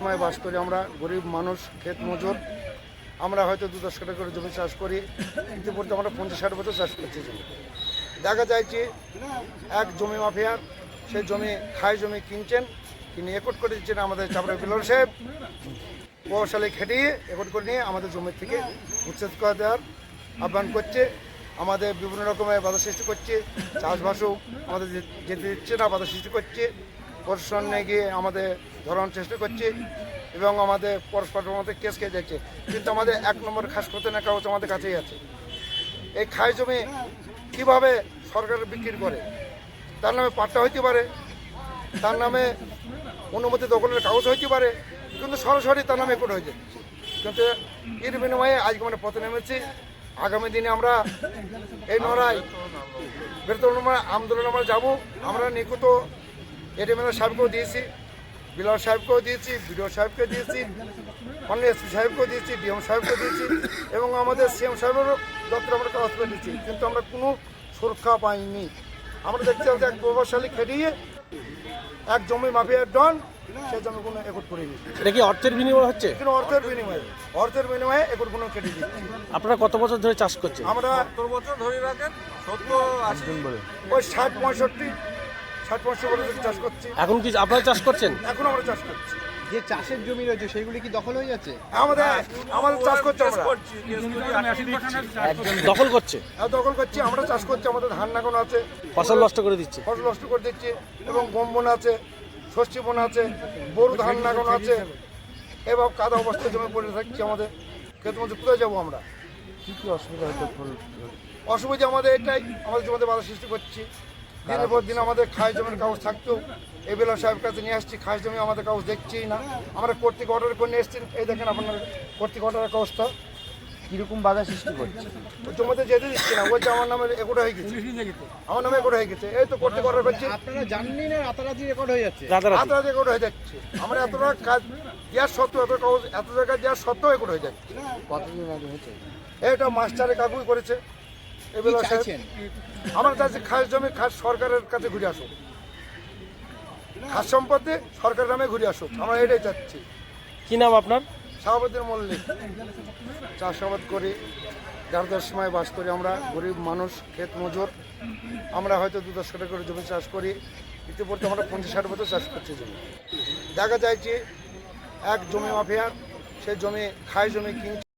সময় বাস করি, আমরা গরিব মানুষ, ক্ষেত মজুর। আমরা হয়তো দু দশ কাটা করে জমি চাষ করি ইতিমধ্যে আমরা পঞ্চাশ ষাট বছর চাষ করছি জমি। দেখা যায় যে এক জমি মাফিয়ার সেই জমি খাই জমি কিনছেন কিনে একট করে দিচ্ছেন আমাদের চাপড়া বিলর সাহেব। প্রভাবশালী খেটিয়ে একট করে নিয়ে আমাদের জমির থেকে উচ্ছেদ করে দেওয়ার আহ্বান করছে। আমাদের বিভিন্ন রকমের বাধা সৃষ্টি করছে, চাষবাসও আমাদের যেতে দিচ্ছে না, বাধা সৃষ্টি করছে। প্রশাসনে গিয়ে আমাদের ধরানোর চেষ্টা করছি এবং আমাদের পরস্পর মধ্যে কেস খেয়ে যাচ্ছে। কিন্তু আমাদের এক নম্বর খাস করতে না কাগজ আমাদের কাছেই আছে। এই খাই জমি কীভাবে সরকার বিক্রি করে? তার নামে পাট্টা হইতে পারে, তার নামে অনুমতি দখলের কাগজ হইতে পারে, কিন্তু সরাসরি তার নামে করে হয়েছে কিন্তু এর বিনিময়ে আজকে মানে পথে নেমেছি। আগামী দিনে আমরা এই নড়াই বেতন আন্দোলন আমরা যাব। আমরা নিকুত এডিএমএল সাহেবকেও দিয়েছি বিলাল সাহেবকেও দিয়েছি বিডিও সাহেবকে দিয়েছি অন্য এসপি সাহেবকেও দিয়েছি ডিএম সাহেবকেও দিয়েছি এবং আমাদের সিএম সাহেবেরও দপ্তর আমরা কাগজ পেয়ে দিচ্ছি কিন্তু আমরা কোনো সুরক্ষা পাইনি। আমরা দেখতে পাচ্ছি এক প্রভাবশালী খেটিয়ে এক জমি মাফিয়ার ডন সে জমি কোনো একট করিনি এটা কি অর্থের বিনিময় হচ্ছে? কিন্তু অর্থের বিনিময়ে অর্থের বিনিময়ে একট কোনো কেটে দিচ্ছি। আপনারা কত বছর ধরে চাষ করছেন? আমরা সত্তর বছর ধরে রাখেন সত্তর আশি। ওই ষাট পঁয়ষট্টি ষাট পঁয়ষট্টি বছর চাষ করছি। এখন কি আপনারা চাষ করছেন? এখন আমরা চাষ করছি। যে চাষের জমি রয়েছে সেগুলি কি দখল হয়ে যাচ্ছে? আমাদের আমাদের চাষ করছি আমরা। দখল করছে। আর দখল করছি আমরা চাষ করছি আমাদের ধান লাগানো আছে। ফসল নষ্ট করে দিচ্ছে। ফসল নষ্ট করে দিচ্ছি এবং গম বোনা আছে ষষ্ঠী বোনা আছে বড় ধান লাগানো আছে এবং কাদা অবস্থায় জমি পড়ে থাকছি আমাদের। ক্ষেত মধ্যে কোথায় যাব আমরা? কি কি অসুবিধা হতে অসুবিধা আমাদের এটাই আমাদের জমিতে বাধা সৃষ্টি করছি। দিনের পর দিন আমাদের খাস জমির কাগজ থাকতো। এবেলা সাহেব কাছে নিয়ে আসছি খাস জমি আমাদের কাগজ দেখছিই না। আমরা কর্তৃক অর্ডার করে নিয়ে এসেছি। এই দেখেন আপনার কর্তৃক অর্ডারের কাগজটা। কীরকম বাধা সৃষ্টি করছে? ওই জমিতে যেতে দিচ্ছে না। বলছে আমার নামে এগুলো হয়ে গেছে। আমার নামে এগুলো হয়ে গেছে। এই তো কর্তৃক অর্ডার করছে। আপনারা জাননি না রাতারাতি রেকর্ড হয়ে যাচ্ছে? রাতারাতি। এগুলো হয়ে যাচ্ছে। আমরা এতটা কাজ দেওয়ার সত্ত্বেও এত কাগজ এত জায়গায় দেওয়ার সত্ত্বেও এগুলো হয়ে যাচ্ছে। কতদিন আগে হয়েছে? এটা মাস্টারে কাকুই করেছে। এবেলা সাহেব আমার কাছে খাস জমি খাস সরকারের কাছে ঘুরে আসুক। খাস সম্পত্তি সরকার নামে ঘুরে আসুক। আমরা এটাই চাচ্ছি। কি নাম আপনার? শাহাবুদ্দিন মল্লিক। চাষাবাদ করি। যার দশ সময় বাস করি আমরা। গরিব মানুষ ক্ষেত মজুর। আমরা হয়তো দু দশ কাটা করে জমি চাষ করি। ইতিমধ্যে আমরা পঞ্চাশ ষাট বছর চাষ করছি জমি। দেখা যায় যে এক জমি মাফিয়ার সে জমি খাই জমি কিনছে।